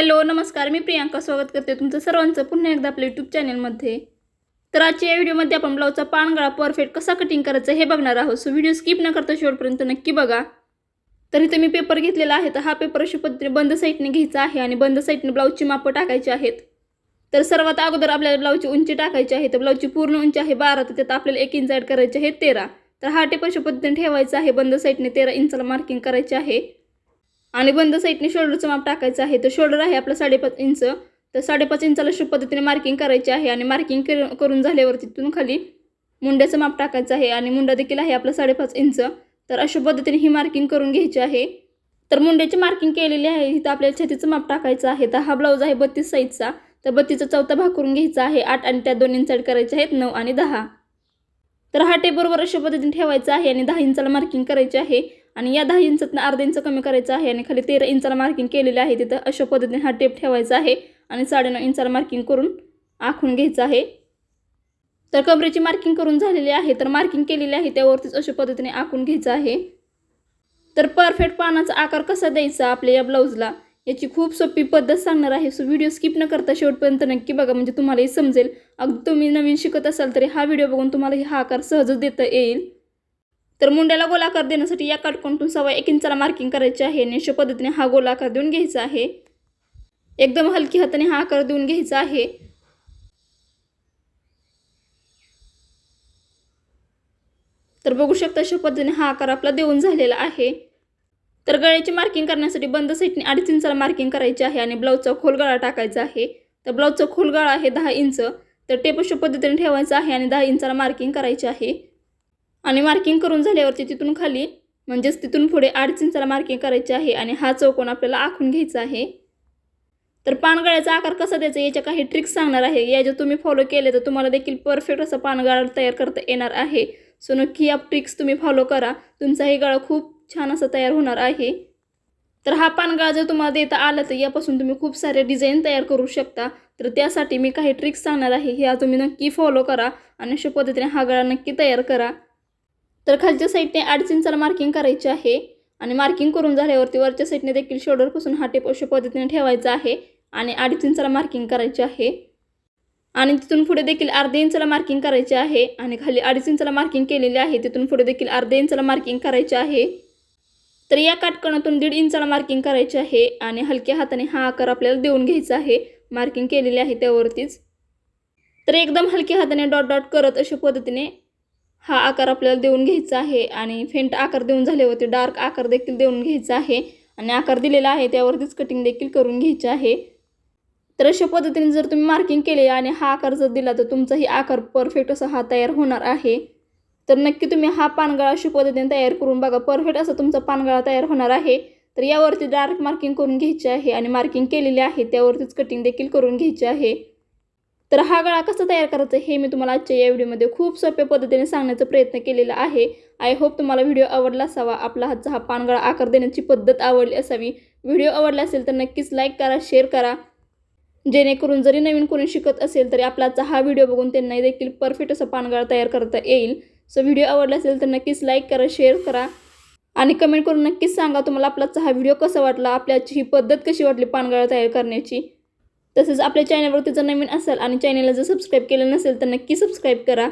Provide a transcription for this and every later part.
Hello नमस्कार. मी प्रियांका स्वागत करते तुमचं सर्वांचं पुन्हा एकदा आपल्या यूट्यूब चॅनलमध्ये तर आजच्या या व्हिडिओमध्ये आपण ब्लाऊजचा पानगळा परफेक्ट कसा कटिंग करायचा हे बघणार आहोत. सो व्हिडिओ स्किप न करता शेवटपर्यंत नक्की बघा. तर इथे मी पेपर घेतलेला आहे. तर हा पेपर अशा पद्धतीने बंद साईडने घ्यायचा आहे आणि बंद साईडने ब्लाऊजची मापं टाकायची आहेत. तर सर्वात अगोदर आपल्याला ब्लाऊजची उंची टाकायची आहे. तर ब्लाऊजची पूर्ण उंची आहे बारा तर त्यात आपल्याला एक इंच ॲड करायची आहे तेरा. तर हा टेप अशा पद्धतीने ठेवायचा आहे. बंद साईडने तेरा इंचाला मार्किंग करायची आहे. आणि बंद साईडने शोल्डरचं माप टाकायचं आहे. तर शोल्डर आहे आपलं साडेपाच इंच. तर साडेपाच इंचाला अशा पद्धतीने मार्किंग करायची आहे आणि मार्किंग कर करून झाल्यावर तिथून खाली मुंड्याचं माप टाकायचं आहे आणि मुंडा देखील आहे आपला साडेपाच इंच. तर अशा पद्धतीने ही मार्किंग करून घ्यायची आहे. तर मुंड्याची मार्किंग केलेली आहे. इथं आपल्याला छातीचं माप टाकायचं आहे. तर हा ब्लाऊज आहे बत्तीस साईजचा. तर बत्तीसचा चौथा भाग करून घ्यायचा आहे. आठ आणि त्या दोन इंच करायचे आहेत. नऊ आणि दहा. तर हा टेबलवर अशा पद्धतीने ठेवायचा आहे आणि दहा इंचाला मार्किंग करायची आहे. आणि या दहा इंचातनं अर्धा इंच कमी करायचं आहे आणि खाली तेरा इंचाला मार्किंग केलेलं आहे. तिथं अशा पद्धतीने हा टेप ठेवायचा आहे आणि साडेनऊ इंचाला मार्किंग करून आखून घ्यायचं आहे. तर कमरेची मार्किंग करून झालेली आहे. तर मार्किंग केलेली आहे त्यावरतीच अशा पद्धतीने आखून घ्यायचं आहे. तर परफेक्ट पानाचा आकार कसा द्यायचा आपल्या या ब्लाऊजला याची खूप सोपी पद्धत सांगणार आहे. सो व्हिडिओ स्किप न करता शेवटपर्यंत नक्की बघा. म्हणजे तुम्हालाही समजेल. अगदी तुम्ही नवीन शिकत असाल तरी हा व्हिडिओ बघून तुम्हाला हा आकार सहजच देता येईल. तर मुंड्याला गोलाकार देण्यासाठी या काटकोनातून सव्वा एक इंचाला मार्किंग करायचे आहे. आणि अशा पद्धतीने हा गोलाकार देऊन घ्यायचा आहे. एकदम हलकी हाताने हा आकार देऊन घ्यायचा आहे. तर बघू शकता अशा पद्धतीने हा आकार आपला देऊन झालेला आहे. तर गळ्याची मार्किंग करण्यासाठी बंद साईडने अडीच इंचाला मार्किंग करायची आहे आणि ब्लाऊजचा खोल गळा टाकायचा आहे. तर ब्लाऊजचा खोल गळा आहे दहा इंच. तर टेप अशा पद्धतीने ठेवायचा आहे आणि दहा इंचाला मार्किंग करायची आहे. आणि मार्किंग करून झाल्यावरती तिथून खाली म्हणजेच तिथून पुढे आठ इंचाला मार्किंग करायची आहे आणि हा चौकोन आपल्याला आखून घ्यायचा आहे. तर पानगळ्याचा आकार कसा द्यायचा याच्या काही ट्रिक्स सांगणार आहे. या जर तुम्ही फॉलो केले तर तुम्हाला देखील परफेक्ट असा पानगाळा तयार करता येणार आहे. सो नक्की या ट्रिक्स तुम्ही फॉलो करा. तुमचा हे गळा खूप छान असं तयार होणार आहे. तर हा पानगाळा जर तुम्हाला देता आला तर यापासून तुम्ही खूप सारे डिझाईन तयार करू शकता. तर त्यासाठी मी काही ट्रिक्स सांगणार आहे. ह्या तुम्ही नक्की फॉलो करा आणि अशा पद्धतीने हा गळा नक्की तयार करा. तर खालच्या साईडने आठ इंचाला मार्किंग करायची आहे. आणि मार्किंग करून झाल्यावरती वरच्या साईडने देखील शोल्डरपासून हा टेप अशा पद्धतीने ठेवायचा आहे. आणि अडीच इंचाला मार्किंग करायची आहे. आणि तिथून पुढे देखील अर्ध्या इंचाला मार्किंग करायचे आहे. आणि खाली अडीच इंचाला मार्किंग केलेले आहे. तिथून पुढे देखील अर्ध्या इंचाला मार्किंग करायचे आहे. तर या काटकणातून दीड इंचाला मार्किंग करायचे आहे. आणि हलक्या हाताने हा आकार आपल्याला देऊन घ्यायचा आहे. मार्किंग केलेले आहे त्यावरतीच. तर एकदम हलक्या हाताने डॉट डॉट करत अशा पद्धतीने हा आकार आपल्याला देऊन घ्यायचा आहे आणि फेंट आकार देऊन झाल्यावरती डार्क आकार देखील देऊन घ्यायचा आहे. आणि आकार दिलेला आहे त्यावरतीच कटिंग देखील करून घ्यायचे आहे. तर अशा पद्धतीने जर तुम्ही मार्किंग केले आणि हा आकार जर दिला तर तुमचाही आकार परफेक्ट असा हा तयार होणार आहे. तर नक्की तुम्ही हा पानगळा अशा पद्धतीने तयार करून बघा परफेक्ट असा तुमचा पानगळा तयार होणार आहे. तर यावरती डार्क मार्किंग करून घ्यायचे आहे आणि मार्किंग केलेली आहे त्यावरतीच कटिंग देखील करून घ्यायचे आहे. तर हा गळा कसा तयार करायचा हे मी तुम्हाला आजच्या या व्हिडिओमध्ये खूप सोप्या पद्धतीने सांगण्याचा प्रयत्न केलेला आहे. आय होप तुम्हाला व्हिडिओ आवडला असावा. आपला हातचा हा पानगळा आकार देण्याची पद्धत आवडली असावी. व्हिडिओ आवडला असेल तर नक्कीच लाईक करा शेअर करा. जेणेकरून जरी नवीन कोणी शिकत असेल तरी आपलाचा हा व्हिडिओ बघून त्यांनाही देखील परफेक्ट असा पानगळा तयार करता येईल. सो व्हिडिओ आवडला असेल तर नक्कीच लाईक करा शेअर करा. आणि कमेंट करून नक्कीच सांगा तुम्हाला आपलाचा हा व्हिडिओ कसा वाटला आपल्याची ही पद्धत कशी वाटली पानगळा तयार करण्याची. तसंच आपल्या चॅनलवरती जर नवीन असेल आणि चॅनलला जर सबस्क्राईब केलं नसेल तर नक्की सबस्क्राईब करा.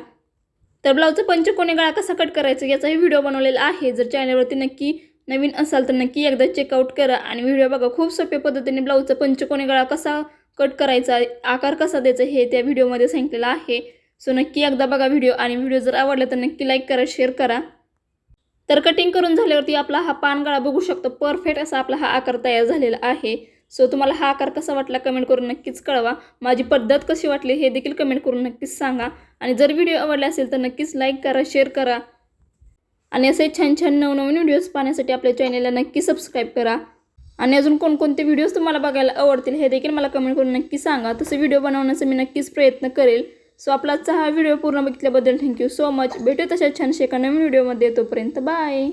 तर ब्लाऊजचा पंचकोणी गळा कसा कट करायचा याचाही व्हिडिओ बनवलेला आहे. जर चॅनलवरती नक्की नवीन असाल तर नक्की एकदा चेकआउट करा आणि व्हिडिओ बघा खूप सोप्या पद्धतीने ब्लाऊजचा पंचकोणी गळा कसा कट करायचा आकार कसा द्यायचा हे त्या व्हिडिओमध्ये सांगितलेलं आहे. सो नक्की एकदा बघा व्हिडिओ आणि व्हिडिओ जर आवडला तर नक्की लाईक करा शेअर करा. तर कटिंग करून झाल्यावरती आपला हा पानगळा बघू शकतो. परफेक्ट असा आपला हा आकार तयार झालेला आहे. सो तुम्हाला हा आकार कसा वाटला कमेंट करून नक्कीच कळवा. माझी पद्धत कशी वाटली हे देखील कमेंट करून नक्कीच सांगा. आणि जर व्हिडिओ आवडला असेल तर नक्कीच लाईक करा शेअर करा. आणि असे छान छान नवनवीन व्हिडिओज पाहण्यासाठी आपल्या चॅनेलला नक्की सबस्क्राईब करा. आणि अजून कोणकोणते व्हिडिओज तुम्हाला बघायला आवडतील हे देखील मला कमेंट करून नक्की सांगा. तसे व्हिडिओ बनवण्याचा मी नक्कीच प्रयत्न करेल. सो आपलाचा हा व्हिडिओ पूर्ण बघितल्याबद्दल थँक्यू सो मच भेटू तशा छानशे एका नवीन व्हिडिओमध्ये तोपर्यंत बाय